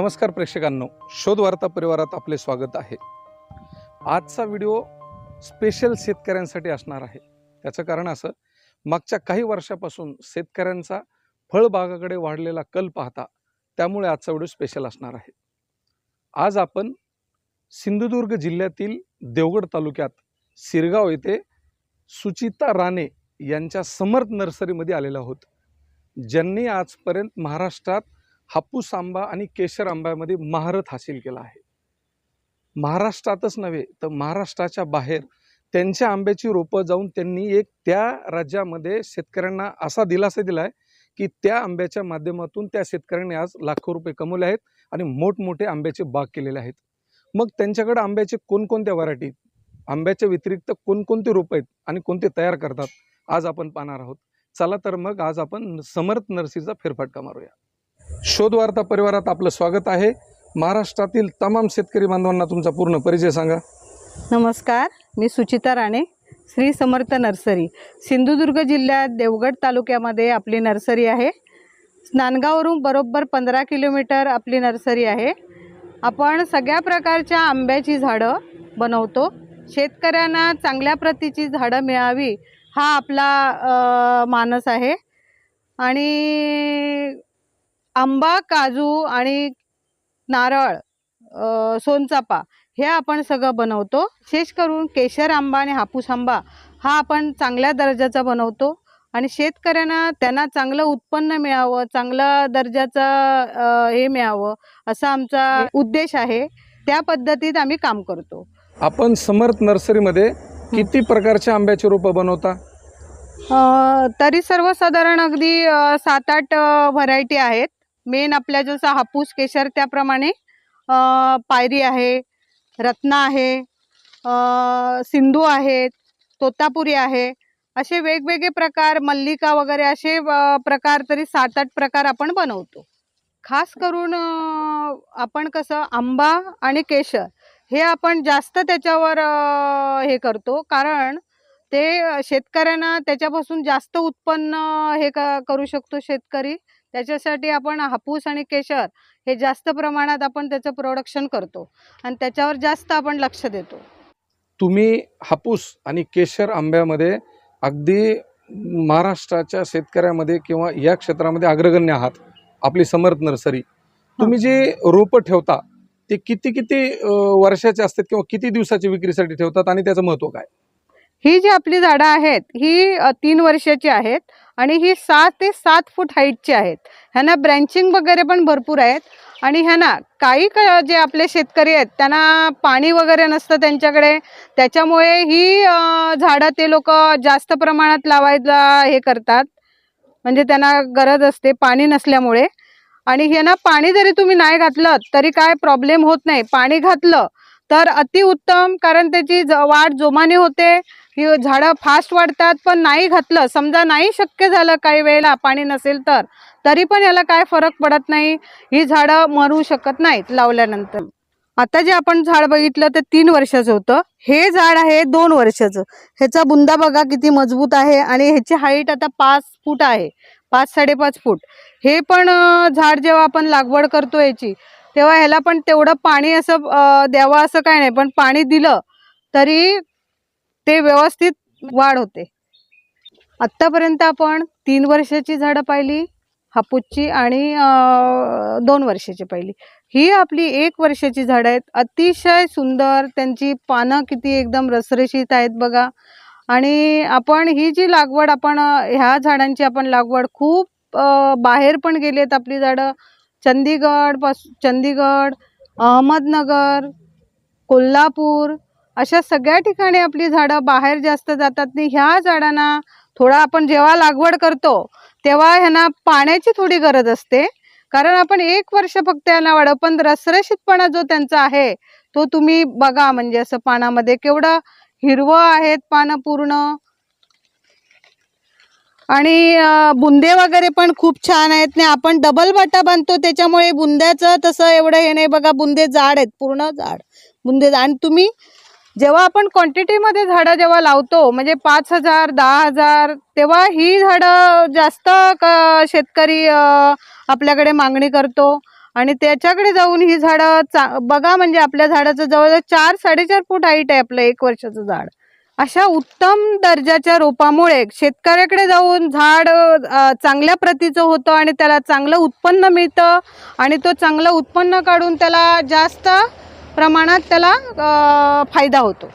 नमस्कार प्रेक्षकांनो शोध वार्ता परिवारात आपले स्वागत आहे. आजचा व्हिडिओ स्पेशल शेतकऱ्यांसाठी असणार आहे. त्याचं कारण असं मागच्या काही वर्षापासून शेतकऱ्यांचा फळबागाकडे वाढलेला कल पाहता त्यामुळे आजचा व्हिडिओ स्पेशल असणार आहे. आज आपण सिंधुदुर्ग जिल्ह्यातील देवगड तालुक्यात सिरगाव येथे सुचिता राणे यांच्या समर्थ नर्सरीमध्ये आलेलो आहोत. ज्यांनी आजपर्यंत महाराष्ट्रात हापूस आंबा आणि केशर आंब्यामध्ये महारथ हासिल केला आहे. महाराष्ट्रातच नव्हे तर महाराष्ट्राच्या बाहेर त्यांच्या आंब्याची रोपं जाऊन त्यांनी एक त्या राज्यामध्ये शेतकऱ्यांना असा दिलासा दिला आहे की त्या आंब्याच्या माध्यमातून त्या शेतकऱ्यांनी आज लाखो रुपये कमवले आहेत आणि मोठमोठे आंब्याचे बाग केलेले आहेत. मग त्यांच्याकडे आंब्याचे कोणकोणत्या व्हरायटी आंब्याच्या व्यतिरिक्त कोणकोणते रोपं आहेत आणि कोणते तयार करतात? आज आपण पाहणार आहोत. चला तर मग आज आपण समर्थ नर्सरीचा फेरफटका मारूया. शोधवार्ता परिवारात आपलं स्वागत आहे. महाराष्ट्रातील तमाम शेतकरी बांधवांना तुमचा पूर्ण परिचय सांगा. नमस्कार मी सुचिता राणे श्री समर्थ नर्सरी. सिंधुदुर्ग जिल्ह्यात देवगड तालुक्यामध्ये आपली नर्सरी आहे. नांदगाववरून बरोबर पंधरा किलोमीटर आपली नर्सरी आहे. आपण सगळ्या प्रकारच्या आंब्याची झाडं बनवतो. शेतकऱ्यांना चांगल्या प्रतीची झाडं मिळावी हा आपला अ, मानस आहे. आणि आंबा काजू आणि नारळ अ, सोनचाफा हे आपण सगळं बनवतो. विशेष करून केशर आंबा आणि हापूस आंबा हा आपण चांगल्या दर्जाचा बनवतो. आणि शेतकऱ्यांना त्यांना चांगलं उत्पन्न मिळावं चांगल्या दर्जाचं हे मिळावं असा आमचा उद्देश आहे. त्या पद्धतीत आम्ही काम करतो. आपण समर्थ नर्सरीमध्ये किती प्रकारच्या आंब्याची रोपं बनवता? तरी सर्वसाधारण अगदी सात आठ व्हरायटी आहेत. मेन आपल्या जसं हापूस केशर त्याप्रमाणे पायरी आहे रत्ना आहे सिंधू आहेत तोतापुरी आहे असे वेगवेगळे प्रकार मल्लिका वगैरे असे प्रकार तरी सात आठ प्रकार आपण बनवतो. खास करून आपण कसं आंबा आणि केशर हे आपण जास्त त्याच्यावर हे करतो. कारण ते शेतकऱ्यांना त्याच्यापासून जास्त उत्पन्न हे क करू शकतो शेतकरी. त्याच्यासाठी आपण हापूस आणि केशर हे जास्त प्रमाणात आपण त्याचं प्रोडक्शन करतो. आणि त्याच्यावर जास्त आपण लक्ष देतो. तुम्ही हापूस आणि केशर आंब्यामध्ये अगदी महाराष्ट्राच्या शेतकऱ्यामध्ये किंवा या क्षेत्रामध्ये अग्रगण्य आहात. आपली समर्थ नर्सरी. तुम्ही जे रोपं ठेवता ते किती किती वर्षाचे असतात किंवा किती दिवसाची विक्रीसाठी ठेवतात आणि त्याचं महत्त्व काय? ही जी आपली झाडं आहेत ही तीन वर्षाची आहेत. आणि ही सात ते सात फूट हाईटची आहेत. ह्यांना ब्रँचिंग वगैरे पण भरपूर आहेत. आणि ह्यांना काही क जे आपले शेतकरी आहेत त्यांना पाणी वगैरे नसतं त्यांच्याकडे. त्याच्यामुळे ही झाडं ते लोक जास्त प्रमाणात लावायला हे करतात. म्हणजे त्यांना गरज असते पाणी नसल्यामुळे. आणि ह्यांना पाणी जरी तुम्ही नाही घातलं तरी काय प्रॉब्लेम होत नाही. पाणी घातलं तर अतिउत्तम कारण त्याची ज वाढ जोमाने होते. ही झाडं फास्ट वाढतात पण नाही घातलं. समजा नाही शक्य झालं काही वेळेला पाणी नसेल तर. तरी पण याला काय फरक पडत नाही. ही झाडं मरू शकत नाहीत लावल्यानंतर. आता जे आपण झाड बघितलं ते तीन वर्षाचं होतं. हे झाड आहे दोन वर्षाचं. ह्याचा बुंदा बघा किती मजबूत आहे आणि ह्याची हाईट आता पाच फूट आहे. पाच साडेपाच फूट. हे पण झाड जेव्हा आपण लागवड करतो याची तेव्हा ह्याला पण तेवढं पाणी असं द्यावं असं काय नाही. पण पाणी दिलं तरी ते व्यवस्थित वाढ होते. आत्तापर्यंत आपण तीन वर्षाची झाडं पाहिली हापूसची आणि दोन वर्षाची पाहिली. ही आपली एक वर्षाची झाडं आहेत. अतिशय सुंदर त्यांची पानं किती एकदम रसरशीत आहेत बघा. आणि आपण ही जी लागवड आपण ह्या झाडांची आपण लागवड खूप बाहेर पण गेली आहेत आपली झाडं. चंदीगड पास चंदीगड अहमदनगर कोल्हापूर अशा सगळ्या ठिकाणी आपली झाडं बाहेर जास्त जातात नाही ह्या झाडांना थोडा आपण जेव्हा लागवड करतो तेव्हा ह्यांना पाण्याची थोडी गरज असते. कारण आपण एक वर्ष फक्त यांना वाढव पण रसरशीतपणा जो त्यांचा आहे तो तुम्ही बघा म्हणजे असं पानामध्ये केवढं हिरवं आहेत पानं पूर्ण. आणि बुंदे वगैरे पण खूप छान आहेत नाही आपण डबल बाटा बांधतो त्याच्यामुळे बुंद्याचं तसं एवढं हे नाही बघा बुंदे जाड आहेत पूर्ण जाड. बुंदे आणि तुम्ही जेव्हा आपण क्वांटिटीमध्ये झाडं जेव्हा लावतो म्हणजे पाच हजार दहा हजार तेव्हा ही झाडं जास्त क शेतकरी आपल्याकडे मागणी करतो. आणि त्याच्याकडे जाऊन ही झाडं चा बघा म्हणजे आपल्या झाडाचं जवळजवळ चार साडेचार फूट हाईट आहे आपलं एक वर्षाचं झाड. अशा उत्तम दर्जाच्या रोपामुळे शेतकऱ्याकडे जाऊन झाड चांगल्या प्रतीचं होतं आणि त्याला चांगलं उत्पन्न मिळतं आणि तो चांगलं उत्पन्न काढून त्याला जास्त प्रमाणात त्याला फायदा होतो.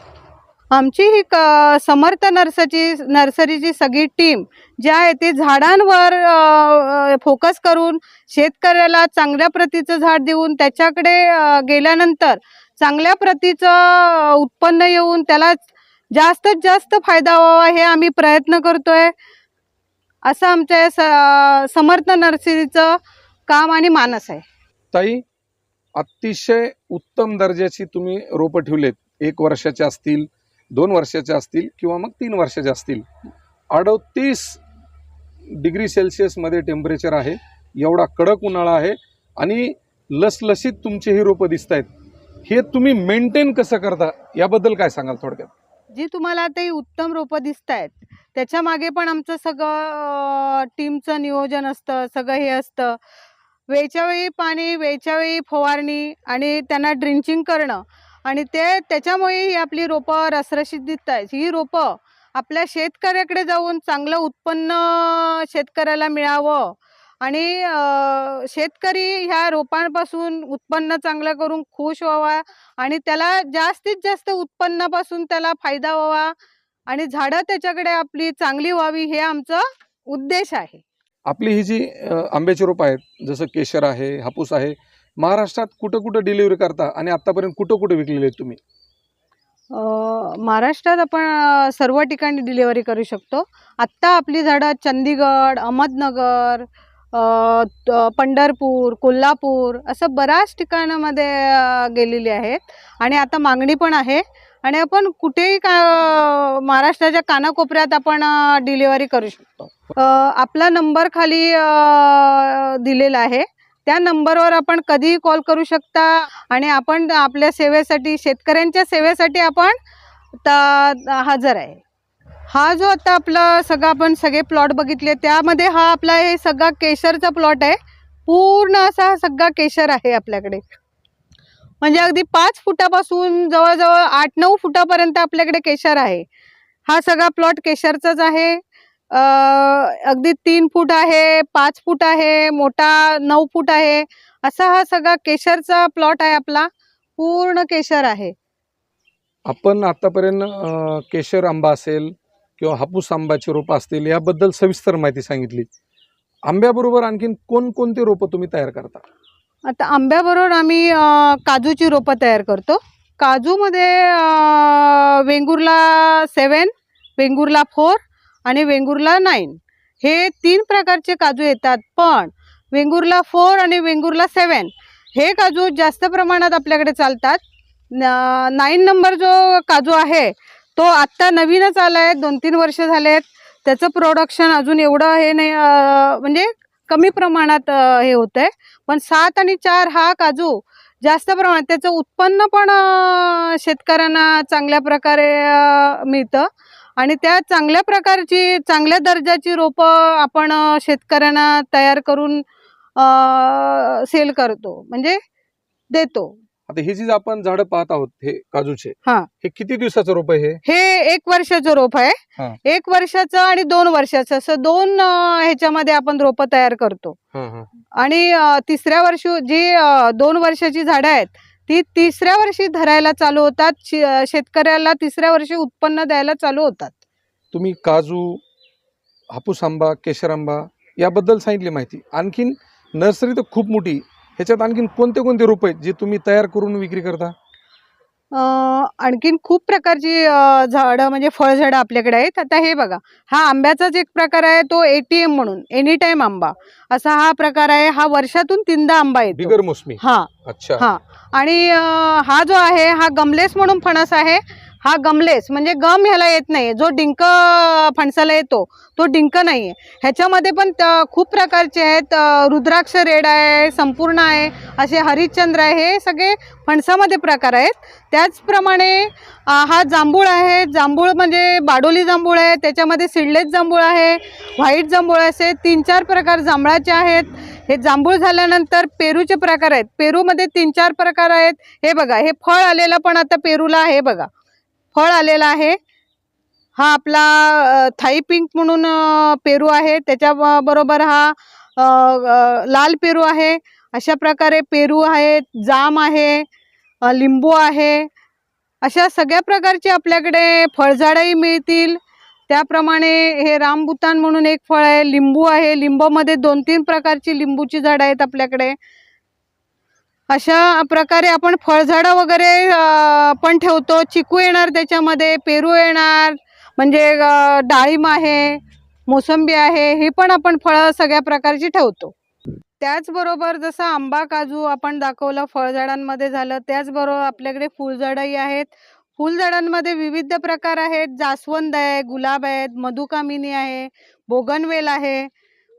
आमची ही क समर्थ नर्सची नर्सरीची सगळी टीम जी आहे ती झाडांवर फोकस करून शेतकऱ्याला चांगल्या प्रतीचं झाड देऊन त्याच्याकडे गेल्यानंतर चांगल्या प्रतीचं उत्पन्न येऊन त्याला जास्तीत जास्त फायदा व्हावा हे आम्ही प्रयत्न करतोय. असं आमच्या स समर्थ नर्सरीचं काम आणि मानस आहे. ताई अतिशय उत्तम दर्जाची तुम्ही रोपं ठेवलेत. एक वर्षाचे असतील दोन वर्षाचे असतील किंवा मग तीन वर्षाचे असतील. अडतीस डिग्री सेल्सिअसमध्ये टेम्परेचर आहे. एवढा कडक उन्हाळा आहे आणि लसलशीत तुमचे ही रोपं दिसत आहेत हे तुम्ही मेंटेन कसं करता? याबद्दल काय सांगाल थोडक्यात? जी तुम्हाला ते उत्तम रोपं दिसत आहेत त्याच्यामागे पण आमचं सगळं टीमचं नियोजन असतं सगळं हे असतं. वेळच्या वेळी पाणी वेळच्या वेळी फवारणी आणि त्यांना ड्रिंचिंग करणं. आणि ते त्याच्यामुळे ही आपली रोपं रसरशीत दिसत आहेत. ही रोपं आपल्या शेतकऱ्याकडे जाऊन चांगलं उत्पन्न शेतकऱ्याला मिळावं आणि शेतकरी ह्या रोपांपासून उत्पन्न चांगलं करून खुश व्हावा आणि त्याला जास्तीत जास्त उत्पन्नापासून त्याला फायदा व्हावा आणि झाडं त्याच्याकडे आपली चांगली व्हावी हे आमचं उद्देश आहे. आपली ही जी आंब्याची रोपं आहेत जसं केशर आहे हापूस आहे महाराष्ट्रात कुठं कुठं डिलिव्हरी करता आणि आतापर्यंत कुठं कुठं विकलेले आहेत तुम्ही? महाराष्ट्रात आपण सर्व ठिकाणी डिलिव्हरी करू शकतो. आत्ता आपली झाडं चंदीगड अहमदनगर पंढरपूर कोल्हापूर असं बऱ्याच ठिकाणामध्ये गेलेली आहेत. आणि आता मागणी पण आहे आणि आपण कुठेही का महाराष्ट्राच्या कानाकोपऱ्यात आपण डिलिव्हरी करू शकतो. आपला नंबर खाली दिलेला आहे. त्या नंबरवर आपण कधीही कॉल करू शकता आणि आपण आपल्या सेवेसाठी शेतकऱ्यांच्या सेवेसाठी आपण हजर आहे. हा जो आता आपला सगळा आपण सगळे प्लॉट बघितले त्यामध्ये हा आपला हे सगळा केशरचा प्लॉट आहे. पूर्ण असा सगळा केशर आहे आपल्याकडे. म्हणजे अगदी पाच फुटापासून जवळजवळ आठ नऊ फुटापर्यंत आपल्याकडे केशर आहे. हा सगळा प्लॉट केशरचाच आहे. अगदी तीन फूट आहे पाच फूट आहे मोठा नऊ फूट आहे. असा हा सगळा केशरचा प्लॉट आहे आपला. पूर्ण केशर आहे. आपण आतापर्यंत केशर आंबा असेल किंवा हापूस आंब्याची रोपं असतील याबद्दल सविस्तर माहिती सांगितली. आंब्याबरोबर आणखीन कोणकोणती रोपं तुम्ही तयार करता? आता आंब्याबरोबर आम्ही काजूची रोपं तयार करतो. काजूमध्ये वेंगुर्ला सेवन वेंगुर्ला फोर आणि वेंगुर्ला नाईन. हे तीन प्रकारचे काजू येतात पण वेंगुर्ला फोर आणि वेंगुर्ला सेवन हे काजू जास्त प्रमाणात आपल्याकडे चालतात. नाईन नंबर जो काजू आहे तो आत्ता नवीनच आला आहे दोन तीन वर्ष झाले आहेत त्याचं प्रोडक्शन अजून एवढं हे नाही म्हणजे कमी प्रमाणात हे होतं आहे पण सात आणि चार हा काजू जास्त प्रमाणात त्याचं उत्पन्न पण शेतकऱ्यांना चांगल्या प्रकारे मिळतं. आणि त्या चांगल्या प्रकारची चांगल्या दर्जाची रोपं आपण शेतकऱ्यांना तयार करून सेल करतो. म्हणजे देतो. आता हे जे आपण झाडं पाहत आहोत हे काजूचे हा. हे किती दिवसाचं रोप आहे हे? हे एक वर्षाचं रोप हा. आहे एक वर्षाचं आणि दोन वर्षाचं. असं दोन अं, ह्याच्यामध्ये आपण रोपं तयार करतो. आणि अ, तिसऱ्या वर्षी जी अ, दोन वर्षाची झाडं आहेत ती तिसऱ्या वर्षी धरायला चालू होतात. शे- अ, शेतकऱ्याला तिसऱ्या वर्षी उत्पन्न द्यायला चालू होतात. तुम्ही काजू हापूस आंबा केशर आंबा याबद्दल सांगितली माहिती. आणखीन नर्सरी तर खूप मोठी ह्याच्यात आणखीन कोणते कोणते रोप आहेत जे तुम्ही तयार करून विक्री करता? अ, आणखीन खूप प्रकारची झाडं म्हणजे फळझाडं आपल्याकडे आहेत. आता हे बघा हा आंब्याचाच एक प्रकार आहे तो एटीएम म्हणून एनी टाइम आंबा. असा हा प्रकार आहे हा वर्षातून तीनदा आंबा येतो. बिगर मोसमी. हा. अच्छा. हा. आणि हा जो आहे हा गमलेस म्हणून फणस आहे हा गमलेस म्हणजे गम ह्याला येत नाही जो डिंक फणसाला येतो तो डिंक नाही आहे ह्याच्यामध्ये पण त- खूप प्रकारचे आहेत. रुद्राक्ष रेड आहे संपूर्ण आहे असे हरिश्चंद्र आहे हे सगळे फणसामध्ये प्रकार आहेत. त्याचप्रमाणे हा जांभूळ आहे. जांभूळ म्हणजे बाडोली जांभूळ आहे त्याच्यामध्ये सिडलेस जांभूळ आहे व्हाईट जांभूळ असे तीन चार प्रकार जांभळाचे आहेत. हे जांभूळ झाल्यानंतर पेरूचे प्रकार आहेत. पेरूमध्ये तीन चार प्रकार आहेत. हे बघा हे फळ आलेलं पण आता पेरूला आहे बघा. फळ आलेलं आहे. हा आपला थाई पिंक म्हणून पेरू आहे. त्याच्या बरोबर हा लाल पेरू आहे. अशा प्रकारे पेरू आहे जाम आहे लिंबू आहे. अशा सगळ्या प्रकारचे आपल्याकडे फळझाडंही मिळतील. त्याप्रमाणे हे रामबुतान म्हणून एक फळ आहे लिंबू आहे. लिंबूमध्ये दोन तीन प्रकारची लिंबूची झाडं आहेत आपल्याकडे. अशा प्रकारे आपण फळझाडं वगैरे पण ठेवतो. चिकू येणार त्याच्यामध्ये पेरू येणार म्हणजे डाळिंब आहे मोसंबी आहे हे पण आपण फळं सगळ्या प्रकारची ठेवतो. त्याचबरोबर जसं आंबा काजू आपण दाखवलं फळझाडांमध्ये झालं त्याचबरोबर आपल्याकडे फुलझाडंही आहेत. फुलझाडांमध्ये विविध प्रकार आहेत. जास्वंद आहे गुलाब आहेत मधुकामिनी आहे बोगनवेल आहे.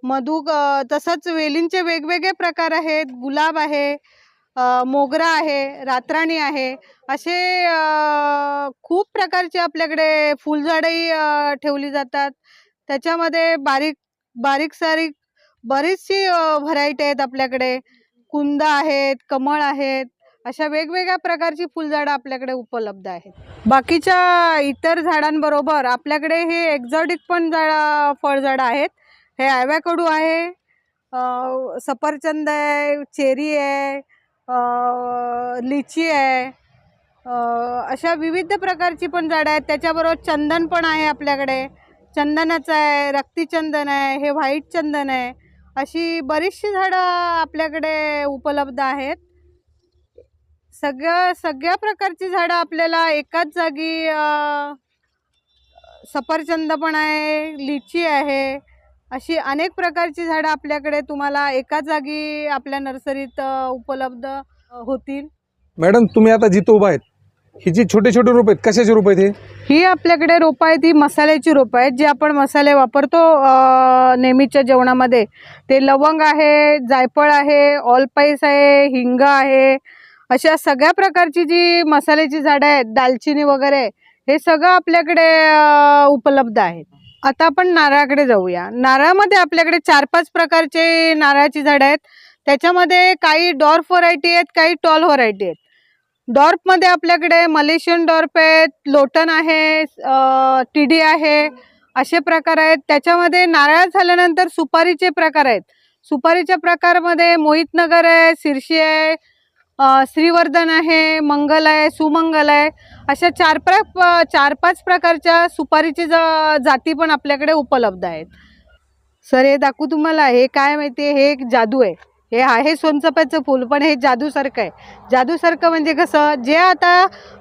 मधु तसंच वेलींचे वेगवेगळे प्रकार आहेत. गुलाब आहे मोगरा आहे रातराणी आहे असे खूप प्रकारचे आपल्याकडे फुलझाडंही ठेवली जातात. त्याच्यामध्ये बारीक बारीक सारीक बरीचशी व्हरायटी आहेत आपल्याकडे. कुंद आहेत कमळ आहेत अशा वेगवेगळ्या प्रकारची फुलझाडं आपल्याकडे उपलब्ध आहेत. बाकीच्या इतर झाडांबरोबर आपल्याकडे हे एक्झॉटिक पण झाडं फळझाडं आहेत. हे ॲव्याकडू आहे सफरचंद आहे चेरी आहे लिची आहे. अशा विविध प्रकारची पण झाडं आहेत. त्याच्याबरोबर चंदन पण आहे आपल्याकडे. चंदनाचं आहे रक्तीचंदन आहे हे व्हाईट चंदन आहे. अशी बरीचशी झाडं आपल्याकडे उपलब्ध आहेत. सगळ्या सगळ्या प्रकारची झाडं आपल्याला एकाच जागी सफरचंद पण आहे लिची आहे. अशी अनेक प्रकारची झाडं आपल्याकडे तुम्हाला एका जागी आपल्या नर्सरीत उपलब्ध होतील. मॅडम तुम्ही आता जिथं उभा आहेत ही जी छोटे छोटे रोप आहेत कशाचे रोप आहेत हे? आपल्याकडे रोपं आहेत ही मसाल्याची रोपं आहेत जी आपण मसाले वापरतो नेहमीच्या जेवणामध्ये. ते लवंग आहे जायफळ आहे ऑलपाईस आहे हिंग आहे. अशा सगळ्या प्रकारची जी मसाल्याची झाडं आहेत दालचिनी वगैरे हे सगळं आपल्याकडे उपलब्ध आहेत. आता आपण नारळाकडे जाऊया. नारळामध्ये आपल्याकडे चार पाच प्रकारचे नारळाची झाडं आहेत. त्याच्यामध्ये काही डॉर्फ व्हरायटी आहेत काही टॉल व्हरायटी आहेत. डॉर्फमध्ये आपल्याकडे मलेशियन डॉर्फ आहेत लोटन आहे टीडी आहे असे प्रकार आहेत. त्याच्यामध्ये नारळ झाल्यानंतर सुपारीचे प्रकार आहेत. सुपारीच्या प्रकारमध्ये मोहितनगर आहे शिरशी आहे श्रीवर्धन आहे मंगल आहे सुमंगल आहे अशा चार प्र चार पाच प्रकारच्या सुपारीची ज जाती पण आपल्याकडे उपलब्ध आहेत. सर हे दाखवू तुम्हाला हे काय माहिती आहे? हे एक जादू आहे. हे आहे सोनचाफ्याचं फूल पण हे जादूसारखं आहे. जादूसारखं म्हणजे कसं जे आता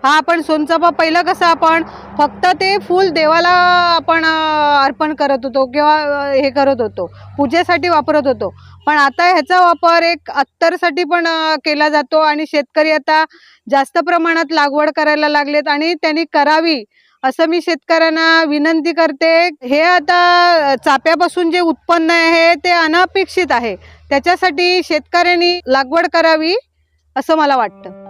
हा आपण सोनचाफा पहिलं कसं आपण फक्त ते फूल देवाला आपण अर्पण करत होतो किंवा हे करत होतो पूजेसाठी वापरत होतो. पण आता ह्याचा वापर एक अत्तरसाठी पण केला जातो आणि शेतकरी आता जास्त प्रमाणात लागवड करायला लागलेत आणि त्यांनी करावी असं मी शेतकऱ्यांना विनंती करते हे आता चाप्यापासून जे उत्पन्न आहे ते अनपेक्षित आहे. त्याच्यासाठी शेतकऱ्यांनी लागवड करावी असं मला वाटतं.